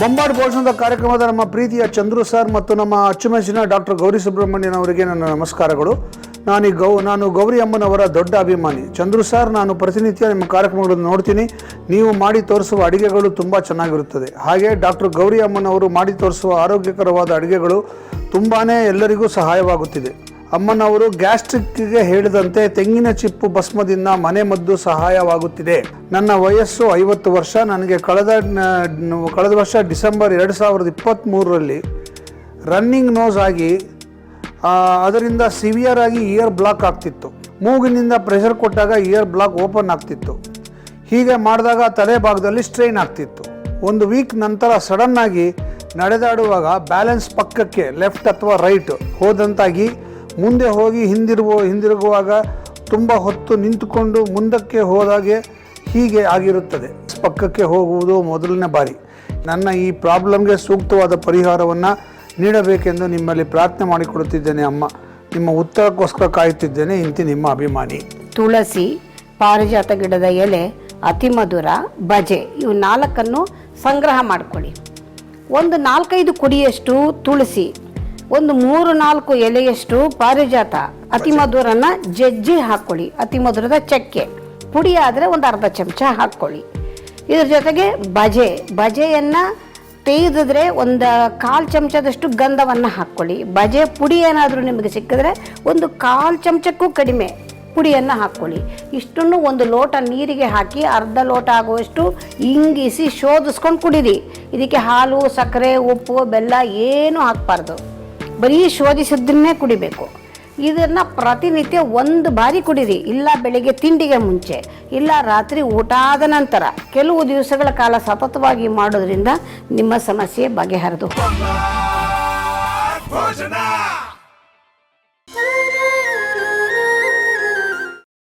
ಬೊಂಬಾಟ್ ಭೋಜನದ ಕಾರ್ಯಕ್ರಮದ ನಮ್ಮ ಪ್ರೀತಿಯ ಚಂದ್ರು ಸರ್ ಮತ್ತು ನಮ್ಮ ಅಚ್ಚುಮೆಚ್ಚಿನ ಡಾಕ್ಟರ್ ಗೌರಿ ಸುಬ್ರಹ್ಮಣ್ಯನ್ ಅವರಿಗೆ ನನ್ನ ನಮಸ್ಕಾರಗಳು. ನಾನು ಈ ಗೌ ನಾನು ಗೌರಿ ಅಮ್ಮನವರ ದೊಡ್ಡ ಅಭಿಮಾನಿ. ಚಂದ್ರು ಸರ್, ನಾನು ಪ್ರತಿನಿತ್ಯ ನಿಮ್ಮ ಕಾರ್ಯಕ್ರಮಗಳನ್ನು ನೋಡ್ತೀನಿ. ನೀವು ಮಾಡಿ ತೋರಿಸುವ ಅಡುಗೆಗಳು ತುಂಬ ಚೆನ್ನಾಗಿರುತ್ತದೆ. ಹಾಗೆ ಡಾಕ್ಟರ್ ಗೌರಿ ಅಮ್ಮನವರು ಮಾಡಿ ತೋರಿಸುವ ಆರೋಗ್ಯಕರವಾದ ಅಡುಗೆಗಳು ತುಂಬಾ ಎಲ್ಲರಿಗೂ ಸಹಾಯವಾಗುತ್ತಿದೆ. ಅಮ್ಮನವರು ಗ್ಯಾಸ್ಟ್ರಿಕ್ಗೆ ಹೇಳಿದಂತೆ ತೆಂಗಿನ ಚಿಪ್ಪು ಭಸ್ಮದಿಂದ ಮನೆ ಮದ್ದು ಸಹಾಯವಾಗುತ್ತಿದೆ. ನನ್ನ ವಯಸ್ಸು ಐವತ್ತು ವರ್ಷ. ನನಗೆ ಕಳೆದ ಕಳೆದ ವರ್ಷ ಡಿಸೆಂಬರ್ ಎರಡು ಸಾವಿರದ ಇಪ್ಪತ್ತ್ಮೂರರಲ್ಲಿ ರನ್ನಿಂಗ್ ನೋಸ್ ಆಗಿ ಅದರಿಂದ ಸಿವಿಯರ್ ಆಗಿ ಇಯರ್ ಬ್ಲಾಕ್ ಆಗ್ತಿತ್ತು. ಮೂಗಿನಿಂದ ಪ್ರೆಷರ್ ಕೊಟ್ಟಾಗ ಇಯರ್ ಬ್ಲಾಕ್ ಓಪನ್ ಆಗ್ತಿತ್ತು. ಹೀಗೆ ಮಾಡಿದಾಗ ತಲೆ ಭಾಗದಲ್ಲಿ ಸ್ಟ್ರೈನ್ ಆಗ್ತಿತ್ತು. ಒಂದು ವೀಕ್ ನಂತರ ಸಡನ್ನಾಗಿ ನಡೆದಾಡುವಾಗ ಬ್ಯಾಲೆನ್ಸ್ ಪಕ್ಕಕ್ಕೆ ಲೆಫ್ಟ್ ಅಥವಾ ರೈಟ್ ಹೋದಂತಾಗಿ ಮುಂದೆ ಹೋಗಿ ಹಿಂದಿರುವ ಹಿಂದಿರುಗುವಾಗ ತುಂಬ ಹೊತ್ತು ನಿಂತುಕೊಂಡು ಮುಂದಕ್ಕೆ ಹೋದಾಗೆ ಹೀಗೆ ಆಗಿರುತ್ತದೆ. ಪಕ್ಕಕ್ಕೆ ಹೋಗುವುದು ಮೊದಲನೇ ಬಾರಿ. ನನ್ನ ಈ ಪ್ರಾಬ್ಲಮ್ಗೆ ಸೂಕ್ತವಾದ ಪರಿಹಾರವನ್ನು ನೀಡಬೇಕೆಂದು ನಿಮ್ಮಲ್ಲಿ ಪ್ರಾರ್ಥನೆ ಮಾಡಿಕೊಡುತ್ತಿದ್ದೇನೆ ಅಮ್ಮ. ನಿಮ್ಮ ಉತ್ತರಕ್ಕೋಸ್ಕರ ಕಾಯುತ್ತಿದ್ದೇನೆ, ಇಂತಿ ನಿಮ್ಮ ಅಭಿಮಾನಿ. ತುಳಸಿ, ಪಾರಿಜಾತ ಗಿಡದ ಎಲೆ, ಅತಿ ಮಧುರ, ಬಜೆ, ಇವು ನಾಲ್ಕನ್ನು ಸಂಗ್ರಹ ಮಾಡಿಕೊಳ್ಳಿ. ಒಂದು ನಾಲ್ಕೈದು ಕುಡಿಯಷ್ಟು ತುಳಸಿ ಒಂದು ಮೂರು ನಾಲ್ಕು ಎಲೆಯಷ್ಟು ಪಾರಿಜಾತ ಅತಿ ಮಧುರನ ಜಜ್ಜಿ ಹಾಕ್ಕೊಳ್ಳಿ ಅತಿ ಮಧುರದ ಚಕ್ಕೆ. ಪುಡಿ ಆದರೆ ಒಂದು ಅರ್ಧ ಚಮಚ ಹಾಕ್ಕೊಳ್ಳಿ ಇದ್ರ ಜೊತೆಗೆ ಬಜೆ. ಬಜೆಯನ್ನು ತೆಗೆದಿದ್ರೆ ಒಂದು ಕಾಲು ಚಮಚದಷ್ಟು ಗಂಧವನ್ನು ಹಾಕ್ಕೊಳ್ಳಿ ಬಜೆ ಪುಡಿ ಏನಾದರೂ ನಿಮಗೆ ಸಿಕ್ಕಿದ್ರೆ ಒಂದು ಕಾಲು ಚಮಚಕ್ಕೂ ಕಡಿಮೆ ಪುಡಿಯನ್ನು ಹಾಕ್ಕೊಳ್ಳಿ ಇಷ್ಟನ್ನು ಒಂದು ಲೋಟ ನೀರಿಗೆ ಹಾಕಿ ಅರ್ಧ ಲೋಟ ಆಗುವಷ್ಟು ಇಂಗಿಸಿ ಶೋಧಿಸ್ಕೊಂಡು ಕುಡೀರಿ. ಇದಕ್ಕೆ ಹಾಲು ಸಕ್ಕರೆ ಉಪ್ಪು ಬೆಲ್ಲ ಏನೂ ಹಾಕಬಾರ್ದು. ಬರೀ ಶೋಧಿಸಿದ್ದನ್ನೇ ಕುಡಿಬೇಕು. ಇದನ್ನು ಪ್ರತಿನಿತ್ಯ ಒಂದು ಬಾರಿ ಕುಡಿರಿ. ಇಲ್ಲ ಬೆಳಿಗ್ಗೆ ತಿಂಡಿಗೆ ಮುಂಚೆ, ಇಲ್ಲ ರಾತ್ರಿ ಊಟ ಆದ ನಂತರ. ಕೆಲವು ದಿವಸಗಳ ಕಾಲ ಸತತವಾಗಿ ಮಾಡೋದ್ರಿಂದ ನಿಮ್ಮ ಸಮಸ್ಯೆ ಬಗೆಹರಿದು